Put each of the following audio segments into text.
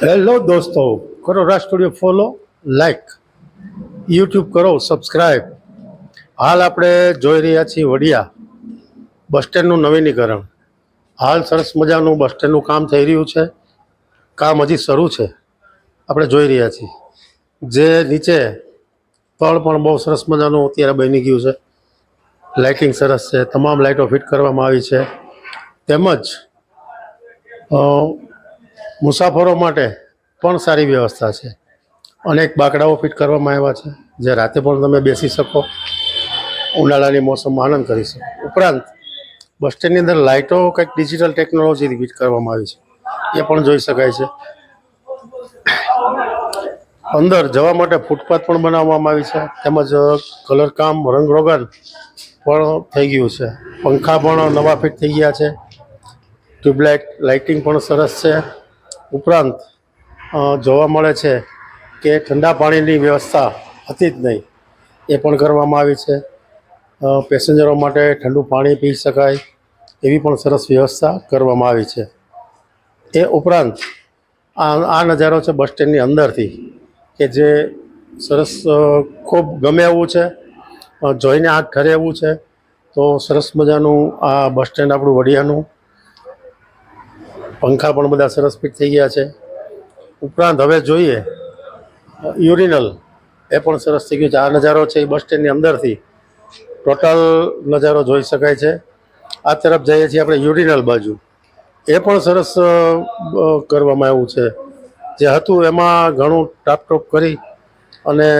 Hello દોસ્તો કરો Raj studio follow like YouTube કરો સબસ્ક્રાઈબ હાલ આપણે જોઈ રહ્યા છીએ વડિયા બસ સ્ટેન્ડનું નવીનીકરણ હાલ સરસ મજાનું બસ સ્ટેન્ડનું કામ થઈ રહ્યું છે કામ હજી શરૂ છે આપણે જોઈ રહ્યા છીએ જે નીચે તળ પણ બહુ સરસ મજાનું અત્યારે બની ગયું છે। લાઇટિંગ સરસ છે, તમામ લાઇટો ફિટ કરવામાં આવી છે. તેમજ મુસાફરો માટે પણ સારી વ્યવસ્થા છે. અનેક બાકડાઓ ફિટ કરવામાં આવ્યા છે. જે રાતે પણ તમે બેસી શકો, ઉનાળાની મોસમમાં આનંદ કરી શકો. ઉપરાંત, બસ સ્ટેન્ડની અંદર લાઇટો કંઈક ડિજિટલ ટેકનોલોજીથી ફિટ કરવામાં આવી છે. એ પણ જોઈ શકાય છે. અંદર જવા માટે ફૂટપાથ પણ બનાવવામાં આવી છે. તેમજ કલરકામ રંગરોગન પણ થઈ ગયું છે. પંખા પણ નવા ફિટ થઈ ગયા છે. ટ્યુબલાઇટ, લાઇટિંગ પણ સરસ છે. ઉપરાંત જોવા મળે છે કે ઠંડા પાણીની વ્યવસ્થા હતી જ નહીં. એ પણ કરવામાં આવી છે. પેસેન્જરો માટે ઠંડુ પાણી પી શકાય એવી પણ સરસ વ્યવસ્થા કરવામાં આવી છે. એ ઉપરાંત, આ આ નજારો છે બસ સ્ટેન્ડની અંદરથી કે જે સરસ ખૂબ ગમે એવું છે. જોઈને આંખ ઠરે એવું છે. તો સરસ મજાનું આ બસ સ્ટેન્ડ આપણું વડિયાનું પંખા પણ બધા સરસ ફિટ થઈ ગયા છે. ઉપરાંત હવે જોઈએ, યુરિનલ એ પણ સરસ થઈ ગયું છે. આ નજારો છે એ બસ સ્ટેન્ડની અંદરથી. ટોટલ નજારો જોઈ શકાય છે. આ તરફ જઈએ છીએ આપણે યુરિનલ બાજુ. એ પણ સરસ કરવામાં આવ્યું છે. જે હતું એમાં ઘણું ટાપટોપ કરી અને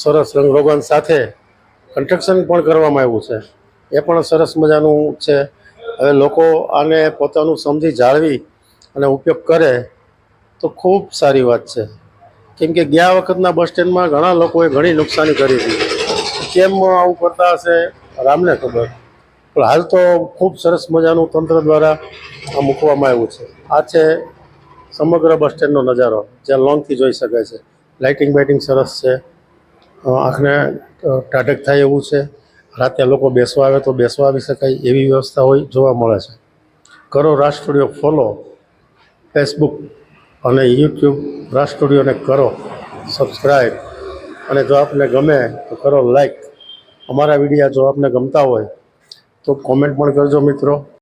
સરસ રંગરોગન સાથે કન્સ્ટ્રક્શન પણ કરવામાં આવ્યું છે. એ પણ સરસ મજાનું છે. હવે લોકો આને પોતાનું સમજી જાળવી અને ઉપયોગ કરે તો ખૂબ સારી વાત છે. કેમ કે ગયા વખતના બસ સ્ટેન્ડમાં ઘણા લોકોએ ઘણી નુકસાની કરી હતી. કેમ આવું કરતા હશે રામને ખબર. પણ હાલ તો ખૂબ સરસ મજાનું તંત્ર દ્વારા આ મૂકવામાં આવ્યું છે. આ છે સમગ્ર બસ સ્ટેન્ડનો નજારો, જ્યાં લોંગથી જોઈ શકાય છે. લાઇટિંગ બાઇટિંગ સરસ છે. આંખને ટાઢક થાય એવું છે. રાતે લોકો બેસવા આવે તો બેસવા આવી શકાય એવી વ્યવસ્થા હોય જોવા મળે છે. કરો રાજ સ્ટુડિયો ફોલો ફેસબુક અને યુટ્યુબ રાજ સ્ટુડિયોને કરો સબસ્ક્રાઈબ અને જો આપને ગમે તો કરો લાઈક અમારા વિડીયા જો આપને ગમતા હોય તો કોમેન્ટ પણ કરજો મિત્રો.